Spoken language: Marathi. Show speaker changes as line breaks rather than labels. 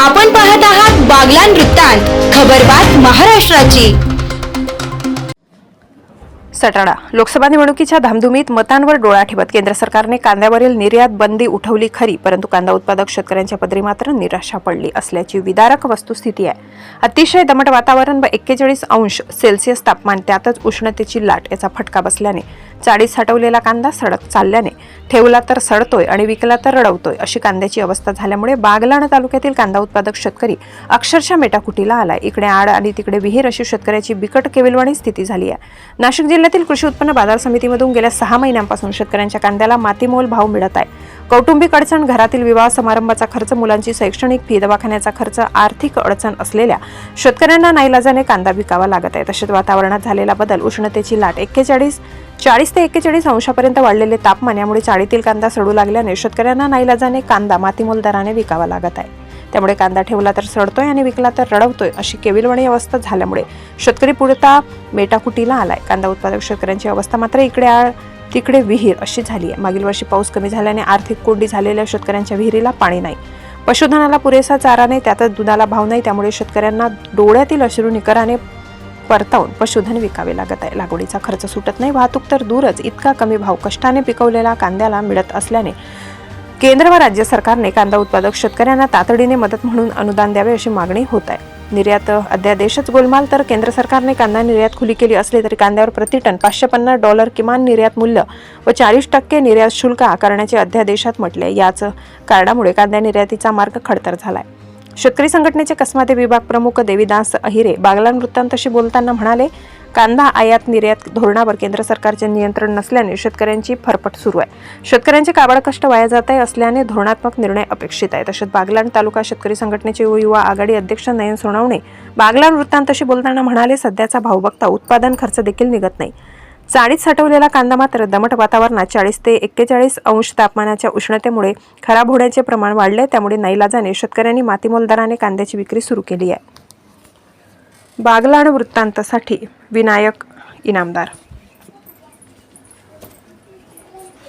आपण पाहत आहात बागला वृत्तांत खबरबात महाराष्ट्राची.
सटाणा लोकसभा निवडणुकीच्या धामधुमीत मतांवर डोळा ठेवत केंद्र सरकारने कांद्यावरील निर्यात बंदी उठवली खरी परंतु कांदा उत्पादक शेतकऱ्यांच्या पदरी मात्र निराशा पडली असल्याची विदारक वस्तुस्थिती आहे. अतिशय दमट वातावरण व एक्केचाळीस अंश सेल्सिअस तापमान त्यातच उष्णतेची लाट याचा फटका बसल्याने चाळीत साठवलेला कांदा सडक चालल्याने ठेवला तर सडतोय आणि विकला तर रडवतोय अशी कांद्याची अवस्था झाल्यामुळे बागलाण तालुक्यातील कांदा उत्पादक शेतकरी अक्षरशः मेटाकुटीला आलाय. इकडे आड आणि तिकडे विहीर अशी शेतकऱ्याची बिकट केविलवाणी स्थिती झाली आहे. नाशिक जिल्ह्यातील कृषी उत्पन्न बाजार समितीमधून गेल्या सहा महिन्यांपासून शेतकऱ्यांच्या कांद्याला मातीमोल भाव मिळत आहे. कौटुंबिक अडचण घरातील विवाह समारंभाचा खर्च मुलांची शैक्षणिक फी दवाखान्याचा खर्च आर्थिक अडचण असलेल्या शेतकऱ्यांना नाईलाजाने कांदा विकावा लागत आहे. तसेच वातावरणात झालेला बदल उष्णतेची लाट एक्केचाळीस चाळीस ते एक्केचाळीस अंशापर्यंत वाढलेले तापमान यामुळे चाळीतील कांदा सडू लागल्याने शेतकऱ्यांना नाईलाजाने कांदा मातीमोल दराने विकावा लागत आहे. त्यामुळे कांदा ठेवला तर सडतोय आणि विकला तर रडवतोय अशी केविलवाणी अवस्था झाल्यामुळे शेतकरी पुरता मेटाकुटीला आलाय. कांदा उत्पादक शेतकऱ्यांची अवस्था मात्र इकडे आळ तिकडे विहीर अशी झाली आहे. मागील वर्षी पाऊस कमी झाल्याने आर्थिक कोंडी झालेल्या शेतकऱ्यांच्या विहिरीला पाणी नाही. पशुधनाला पुरेसा चारा नाही त्यातच दुधाला भाव नाही त्यामुळे शेतकऱ्यांना डोळ्यातील अश्रू निकराने परतावून पशुधन विकावे लागत आहे. लागवडीचा खर्च सुटत नाही वाहतूक तर दूरच. इतका कमी भाव कष्टाने पिकवलेला कांद्याला मिळत असल्याने केंद्र व राज्य सरकारने कांदा उत्पादक शेतकऱ्यांना तातडीने मदत म्हणून अनुदान द्यावे अशी मागणी होत आहे. निर्यात अध्यादेशच गोलमाल. तर केंद्र सरकारने कांदा निर्यात खुली केली असली तरी कांद्यावर प्रति टन पाचशे पन्नास डॉलर किमान निर्यात मूल्य व चाळीस टक्के निर्यात शुल्क आकारण्याचे अध्यादेशात म्हटले. याच कारणामुळे कांदा निर्यातीचा मार्ग खडतर झालाय. शेतकरी संघटनेचे कसमाते विभाग प्रमुख देवीदास अहिरे बागलान वृत्तांतशी बोलताना म्हणाले कांदा आयात निर्यात धोरणावर केंद्र सरकारचे नियंत्रण नसल्याने शेतकऱ्यांची फरफट सुरू आहे. शेतकऱ्यांचे काबाड कष्ट वाया जात आहे असल्याने धोरणात्मक निर्णय अपेक्षित आहे. तसेच बागलाण तालुका शेतकरी संघटनेचे युवा आघाडी अध्यक्ष नयन सोनावणे बागलाण वृत्तांतशी बोलताना म्हणाले सध्याचा भाव बघता उत्पादन खर्च देखील निघत नाही. चाळीत साठवलेला कांदा मात्र दमट वातावरणात चाळीस ते एक्केचाळीस अंश तापमानाच्या उष्णतेमुळे खराब होण्याचे प्रमाण वाढले त्यामुळे नाईलाजाने शेतकऱ्यांनी मातीमोलदाराने कांद्याची विक्री सुरू केली आहे. बागलाण वृत्तांतासाठी विनायक इनामदार